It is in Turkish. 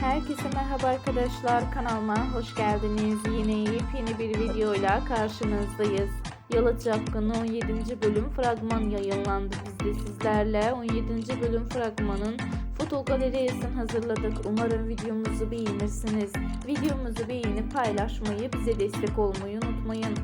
Herkese merhaba arkadaşlar kanalıma hoş geldiniz. Yine yepyeni bir videoyla karşınızdayız. Yalı Çapkını 17. bölüm fragman yayınlandı. Biz de sizlerle 17. bölüm fragmanın foto galerisini hazırladık. Umarım videomuzu beğenirsiniz. Videomuzu beğenip paylaşmayı, bize destek olmayı unutmayın.